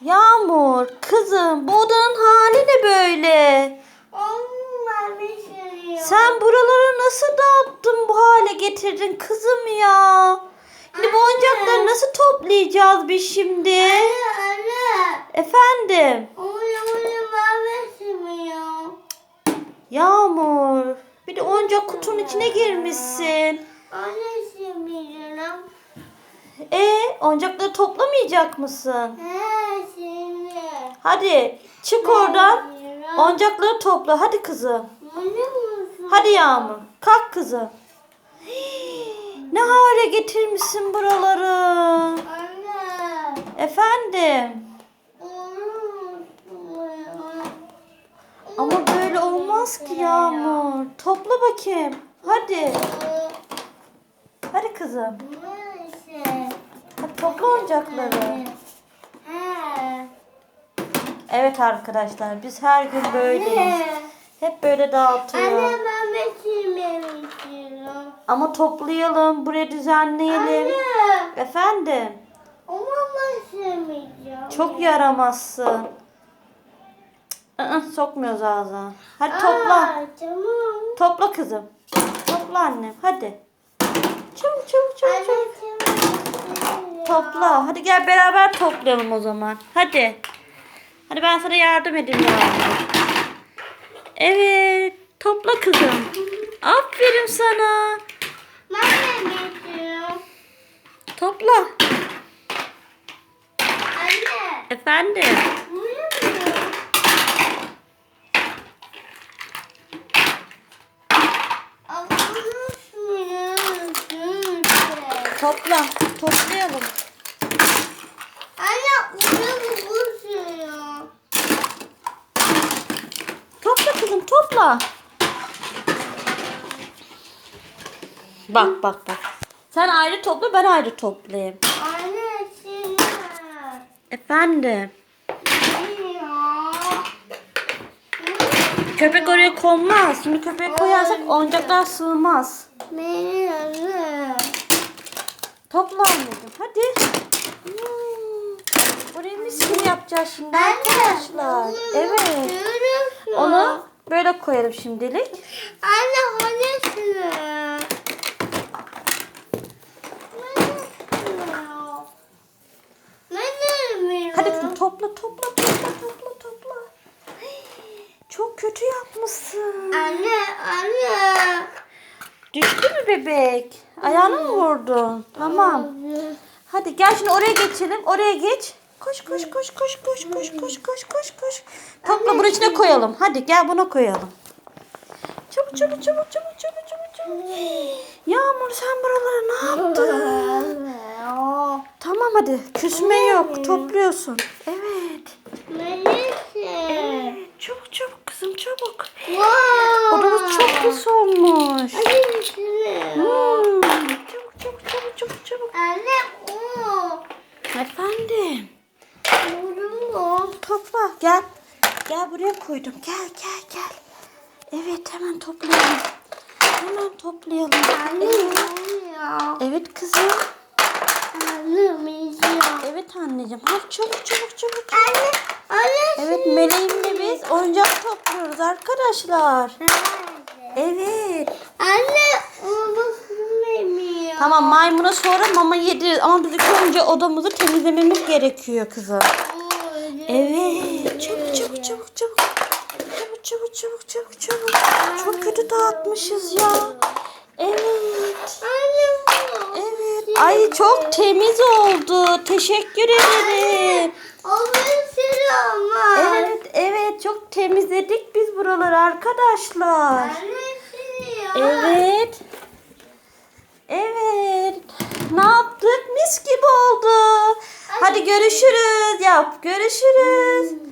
Yağmur, kızım bu odanın hali ne böyle? Şey Sen buraları nasıl dağıttın bu hale getirdin kızım ya? Şimdi bu oyuncakları nasıl toplayacağız biz şimdi? Anne. Efendim? Onu vermiyor. Yağmur, bir de oyuncak kutunun içine girmişsin. Anne sevmiyorum. E, oyuncakları toplamayacak mısın? He. Hadi çık oradan. Oyuncakları topla. Hadi kızım. Hadi Yağmur. Kalk kızım. Hii, Ne hale getirmişsin buraları? Anne. Efendim. Ama böyle olmaz ki Yağmur. Topla bakayım. Hadi. Hadi kızım. Hadi topla oyuncakları. Evet arkadaşlar biz her gün böyleyiz. Hep böyle dağıtıyoruz. Anne ben istiyorum. Ama toplayalım. Buraya düzenleyelim. Anne. Efendim. Ama ben sevmeyeceğim. Çok yaramazsın. Cık, ı-ı, sokmuyoruz ağzına. Hadi topla. Aa, tamam. Topla kızım. Topla annem. Hadi. Çabuk çabuk çabuk Anne çabuk. Topla. Hadi gel beraber toplayalım o zaman. Hadi. Hadi ben sana yardım edeyim ya. Evet. Topla kızım. Aferin sana. Ben de. Topla. Anne. Efendim. Topla. Toplayalım. Anne uyumuyor. Topla topla. Bak bak bak. Sen ayrı topla ben ayrı toplayayım. Anne sinir. Efendim. Ya. Köpek oraya konmaz. Şimdi köpek koyarsak oyuncaklar sığmaz. Beni anne. Topla anneciğim hadi. Hmm. Burayı mis gibi yapacağız şimdi arkadaşlar. Evet. Koyalım şimdilik. Anne hanesini. Hadi kızım topla topla topla topla topla. Çok kötü yapmışsın. Anne, anne. Düştü mü bebek? Ayağını mı vurdun? Tamam. Hadi gel şimdi oraya geçelim. Oraya geç. Koş koş koş koş koş koş koş koş koş koş. Topla bunun içine koyalım. Hadi gel buna koyalım. Çabuk çabuk çabuk çabuk çabuk çabuk çabuk. Yağmur sen buralara ne yaptın? Tamam hadi. Küsme yok. Topluyorsun. Evet. Melisa. Çabuk çabuk kızım çabuk. Wow. Odamız çok pis olmuş. Anne, Hmm. Çabuk çabuk çabuk çabuk çabuk. Anne, o. Efendim. Vuruyor. Topla gel. Gel buraya koydum. Gel gel gel. Evet hemen toplayalım. Hemen toplayalım. Evet. Vuruyor. Evet kızım. Anne, Melisa. Evet anneciğim. Hadi çabuk çabuk çabuk. çabuk. Anne, anne. Evet meleğimle biz oyuncak topluyoruz arkadaşlar. Nerede? Evet. Anne. Tamam maymuna sonra mama yediririz ama biz önce odamızı temizlememiz gerekiyor kızım. Evet. Çabuk çabuk çabuk çabuk. Çabuk çabuk çabuk çabuk çabuk. Çok kötü dağıtmışız ya. Evet. Evet. Ay çok temiz oldu. Teşekkür ederim. Evet evet çok temizledik biz buraları arkadaşlar. Evet. Evet. Ne yaptık? Mis gibi oldu. Hadi görüşürüz. Yap. Görüşürüz.